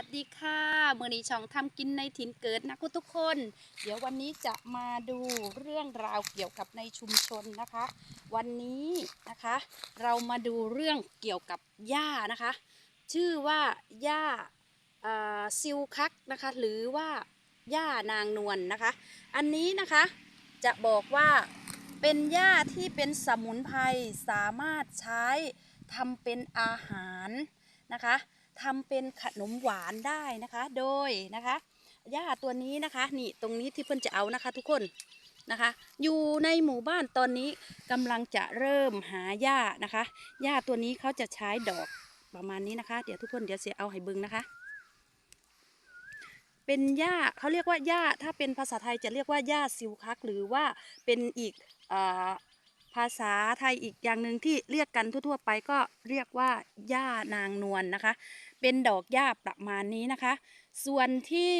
สวัสดีค่ะเมื่อนี้ช่องทำกินในถิ่นเกิดนะคุณทุกคน เดี๋ยววันนี้จะมาดูเรื่องราวเกี่ยวกับในชุมชนนะคะ วันนี้นะคะ เรามาดูเรื่องเกี่ยวกับหญ้านะคะ ชื่อว่าหญ้าซิลคักนะคะ หรือว่าหญ้านางนวลนะคะ อันนี้นะคะจะบอกว่าเป็นหญ้าที่เป็นสมุนไพรสามารถใช้ทำเป็นอาหารนะคะ ทำเป็นขนมหวานได้นะคะ โดยนะคะหญ้าตัวนี้นะคะนี่ตรงนี้ที่เพิ่อนจะเอานะคะ ทุกคนนะคะ อยู่ในหมู่บ้านตอนนี้กำลังจะเริ่มหาหญ้านะคะหญ้าตัวนี้เขาจะใช้ดอกประมาณนี้นะคะ เดี๋ยวทุกคนเดี๋ยวเสียเอาให้บึงนะคะ เป็นหญ้าเขาเรียกว่าหญ้าถ้าเป็นภาษาไทยจะเรียกว่าหญ้าซิวคัก หรือว่าเป็นอีกอาษาไทยอีกอย่างหนึ่งที่เรียกกันทั่วๆ ไปก็เรียกว่าหญ้านางนวลนะคะ เป็นดอกหญ้าประมาณนี้นะคะ ส่วนที่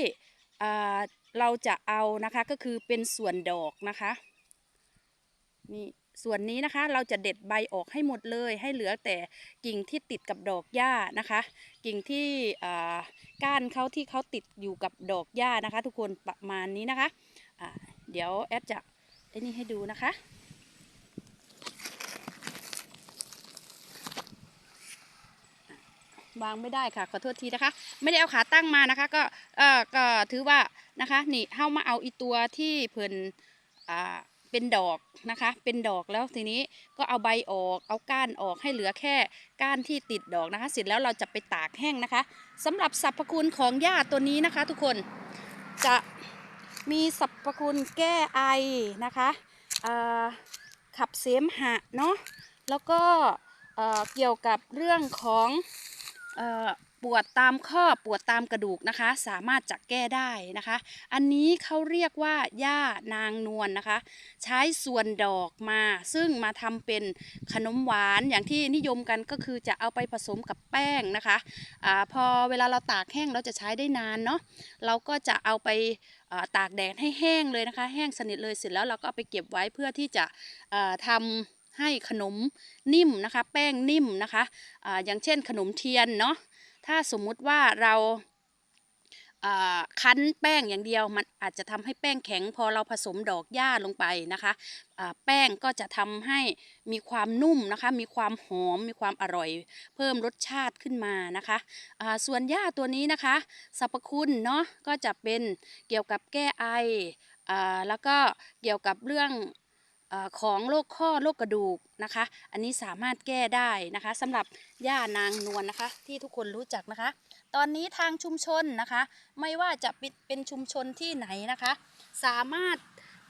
เราจะเอานะคะก็คือเป็นส่วนดอกนะคะนี่ส่วนนี้นะคะเราจะเด็ดใบออกให้หมดเลย ให้เหลือแต่กิ่งที่ติดกับดอกหญ้านะคะ กิ่งที่ก้านเขาที่เขาติดอยู่กับดอกหญ้านะคะ ทุกคนประมาณนี้นะคะเดี๋ยวแอดจะไอ้นี่ให้ดูนะคะ วางไม่ได้ค่ะขอโทษทีนะคะ ไม่ได้เอาขาตั้งมานะคะ ก็เออก็ถือว่านะคะนี่เข้ามาเอาอีตัวที่เพิ่นอ่าเป็นดอกนะคะ เป็นดอกแล้วทีนี้ก็เอาใบออก เอาก้านออกให้เหลือแค่ก้านที่ติดดอกนะคะ เสร็จแล้วเราจะไปตากแห้งนะคะสำหรับสรรพคุณของหญ้าตัวนี้นะคะ ทุกคนจะมีสรรพคุณแก้ไอนะคะขับเสมหะเนาะแล้วก็เกี่ยวกับเรื่องของ ปวดตามข้อปวดตามกระดูกนะคะ สามารถจะแก้ได้นะคะ อันนี้เขาเรียกว่าหญ้านางนวลนะคะ ใช้ส่วนดอกมา ซึ่งมาทำเป็นขนมหวานอย่างที่นิยมกันก็คือจะเอาไปผสมกับแป้งนะคะอาพอเวลาเราตากแห้งเราจะใช้ได้นานเนาะเราก็จะเอาไปตากแดดให้แห้งเลยนะคะ แห้งสนิทเลยเสร็จแล้วเราก็เอาไปเก็บไว้เพื่อที่จะอ่าทำ ให้ขนมนิ่มนะคะ แป้งนิ่มนะคะอาอย่างเช่นขนมเทียนเนาะถ้าสมมุติว่าเราคั้นแป้งอย่างเดียวมันอาจจะทำให้แป้งแข็งพอเราผสมดอกหญ้าลงไปนะคะแป้งก็จะทำให้มีความนุ่มนะคะ มีความหอมมีความอร่อย เพิ่มรสชาติขึ้นมานะคะส่วนหญ้าตัวนี้นะคะสรรพคุณเนาะก็จะเป็นเกี่ยวกับแก้ไอแล้วก็เกี่ยวกับเรื่อง ของโรคข้อโรคกระดูกนะคะ อันนี้สามารถแก้ได้นะคะสำหรับย่านางนวลนะคะ ที่ทุกคนรู้จักนะคะ ตอนนี้ทางชุมชนนะคะ ไม่ว่าจะเป็นชุมชนที่ไหนนะคะ สามารถ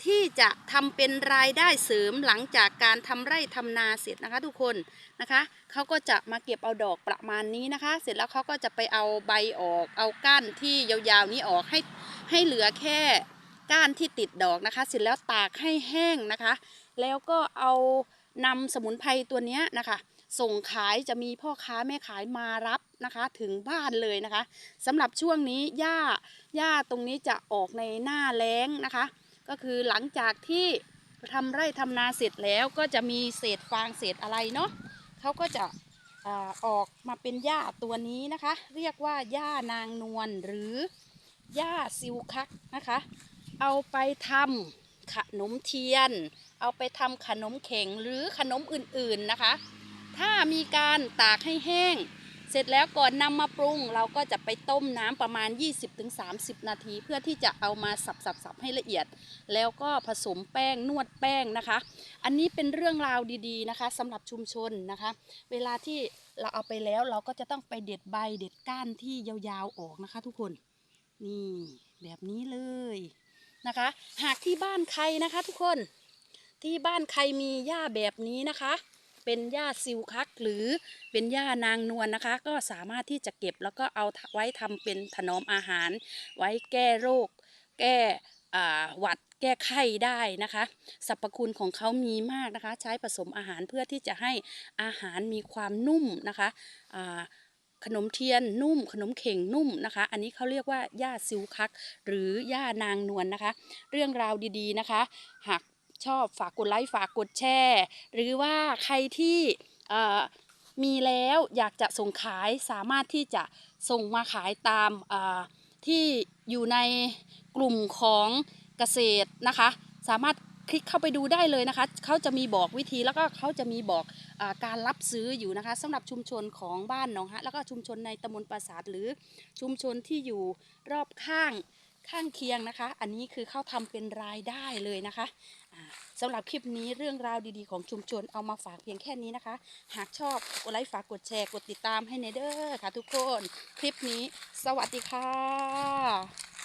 ที่จะทำเป็นรายได้เสริมหลังจากการทำไร่ทำนาเสร็จนะคะทุกคนนะคะเขาก็จะมาเก็บเอาดอกประมาณนี้นะคะ เสร็จแล้วเขาก็จะไปเอาใบออกเอาก้านที่ยาวๆนี้ออกให้ให้เหลือแค่ ก้านที่ติดดอกนะคะ เสร็จแล้วตากให้แห้งนะคะ แล้วก็เอานำสมุนไพรตัวนี้นะคะ ส่งขายจะมีพ่อค้าแม่ขายมารับนะคะ ถึงบ้านเลยนะคะสำหรับช่วงนี้หญ้าหญ้าตรงนี้จะออกในหน้าแล้งนะคะ ก็คือหลังจากที่ทำไร่ทำนาเสร็จแล้วก็จะมีเศษฟางเศษอะไรเนาะเขาก็จะอออกมาเป็นหญ้าตัวนี้นะคะ เรียกว่าหญ้านางนวลหรือหญ้าซิวคักนะคะ เอาไปทำขนมเทียน เอาไปทำขนมเข่งหรือขนมอื่นๆนะคะ ถ้ามีการตากให้แห้ง เสร็จแล้วก่อนนำมาปรุง เราก็จะไปต้มน้ำประมาณ 20-30 นาที เพื่อที่จะเอามาสับๆๆให้ละเอียด แล้วก็ผสมแป้งนวดแป้งนะคะ อันนี้เป็นเรื่องราวดีๆนะคะสำหรับชุมชนนะคะ เวลาที่เราเอาไปแล้วเราก็จะต้องไปเด็ดใบเด็ดก้านที่ยาวๆออกนะคะ ทุกคนนี่แบบนี้เลย นะคะ หากที่บ้านใครนะคะทุกคนที่บ้านใครมีหญ้าแบบนี้นะคะ เป็นหญ้าซิวคักหรือเป็นหญ้านางนวลนะคะ ก็สามารถที่จะเก็บแล้วก็เอาไว้ทำเป็นถนอมอาหาร ไว้แก้โรค แก้อ่าหวัดแก้ไข้ได้นะคะสรรพคุณของเขามีมากนะคะ ใช้ผสมอาหารเพื่อที่จะให้อาหารมีความนุ่มนะคะ ขนมเทียนนุ่ม ขนมเข่งนุ่มนะคะ อันนี้เขาเรียกว่าหญ้าซิวคัก หรือหญ้านางนวลนะคะ เรื่องราวดีๆนะคะ หากชอบฝากกดไลค์ฝากกดแชร์หรือว่าใครที่มีแล้วอยากจะส่งขายสามารถที่จะส่งมาขายตามที่อยู่ในกลุ่มของเกษตรนะคะ สามารถ คลิกเข้าไปดูได้เลยนะคะ เขาจะมีบอกวิธีแล้วก็เขาจะมีบอกอการรับซื้ออยู่นะคะสำหรับชุมชนของบ้านหนองฮะแล้วก็ชุมชนในตำบลปราสาทหรือชุมชนที่อยู่รอบข้างข้างเคียงนะคะ อันนี้คือเขาทำเป็นรายได้เลยนะคะอ่าสำหรับคลิปนี้เรื่องราวดีๆของชุมชนเอามาฝากเพียงแค่นี้นะคะ หากชอบกดไลค์ฝากกดแชร์กดติดตามให้ในเด้อค่ะทุกคน คลิปนี้ สวัสดีค่ะ